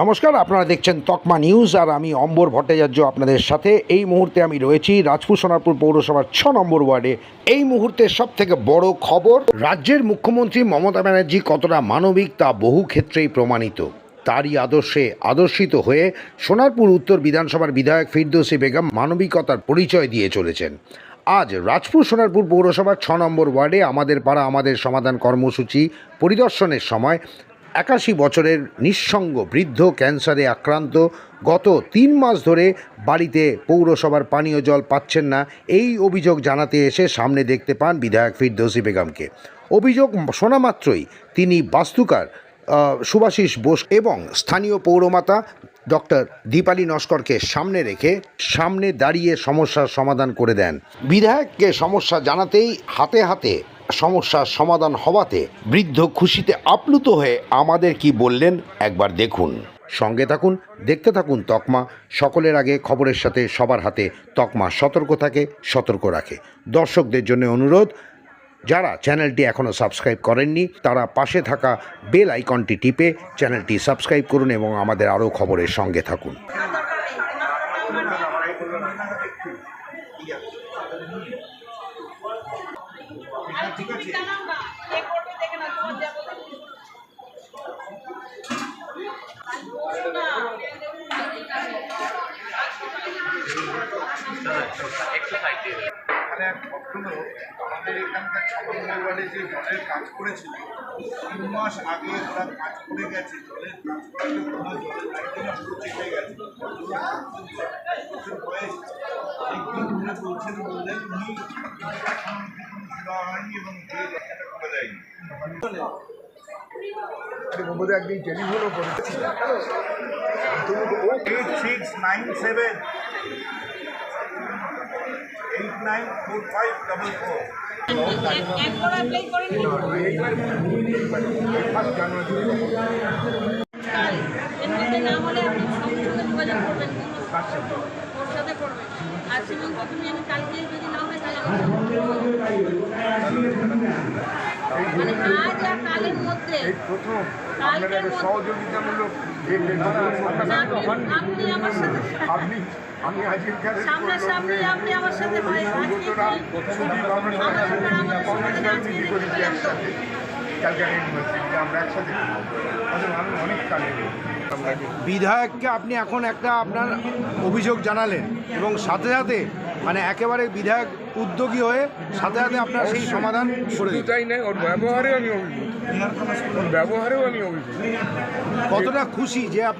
নমস্কার, আপনারা দেখছেন তকমা নিউজ আর আমি অম্বর ভট্টাচার্য আপনাদের সাথে। এই মুহূর্তে আমি রয়েছি রাজপুর সোনারপুর পৌরসভার ছ নম্বর ওয়ার্ডে। এই মুহূর্তে সব থেকে বড় খবর, রাজ্যের মুখ্যমন্ত্রী মমতা ব্যানার্জি কতটা মানবিক তা বহু ক্ষেত্রেই প্রমাণিত। তারই আদর্শে আদর্শিত হয়ে সোনারপুর উত্তর বিধানসভার বিধায়ক ফিরদৌসী বেগম মানবিকতার পরিচয় দিয়ে চলেছেন। আজ রাজপুর সোনারপুর পৌরসভার ছ নম্বর ওয়ার্ডে আমাদের পাড়া, আমাদের সমাধান কর্মসূচি পরিদর্শনের সময় একাশি বছরের নিঃসঙ্গ বৃদ্ধ ক্যান্সারে আক্রান্ত গত তিন মাস ধরে বাড়িতে পৌরসভার পানীয় জল পাচ্ছেন না। এই অভিযোগ জানাতে এসে সামনে দেখতে পান বিধায়ক ফিরদৌসী বেগমকে। অভিযোগ শোনা মাত্রই তিনি বাস্তুকার সুভাষিস বোস এবং স্থানীয় পৌরমাতা ডক্টর দীপালি নস্করকে সামনে রেখে সামনে দাঁড়িয়ে সমস্যার সমাধান করে দেন। বিধায়ককে সমস্যা জানাতেই হাতে হাতে সমস্যার সমাধান হওয়াতে বৃদ্ধ খুশিতে আপ্লুত হয়ে আমাদের কি বললেন একবার দেখুন। সঙ্গে থাকুন, দেখতে থাকুন তকমা। সকলের আগে খবরের সাথে সবার হাতে তকমা সতর্ক থাকে, সতর্ক রাখে। দর্শকদের জন্য অনুরোধ, যারা চ্যানেলটি এখনও সাবস্ক্রাইব করেননি, তারা পাশে থাকা বেল আইকনটি টিপে চ্যানেলটি সাবস্ক্রাইব করুন এবং আমাদের আরও খবরের সঙ্গে থাকুন। এখানে এক ভদ্রলোক আমাদের এখানকার ছাপান্ন ওয়ার্ডে যে জলের কাজ করেছিল, তিন মাস আগে ওরা কাজ করে গেছে, জলের কাজ করাতে কোনো জলের পুরো চেপে গেছে। দেওয়া হয়নি এবং বোধহয় একদিন টেলিফোনও করেছিল eight six nine seven eight nine four আর সেরকম প্রথমে আমি কালকে যদি না হয় তাহলে আমি মানে আজ আর কালের মধ্যে। এই প্রথম কালকের আপনারা একটা সহযোগিতামূলক যে আপনি- আপনি আমার সাথে আমি সামনাসামনি আমার সাথে বিধায়ককে আপনি এখন একটা আপনার অভিযোগ জানালেন এবং সাথে সাথে মানে একেবারে বিধায়ক উদ্যোগী হয়ে সাথে সাথে আপনার সেই সমাধান করে শুধু দিন। তাই নয় ওর ব্যবহারেও আমি অভিযোগ ওর ব্যবহারেও আমি অভিযোগ কতটা খুশি যে আপনি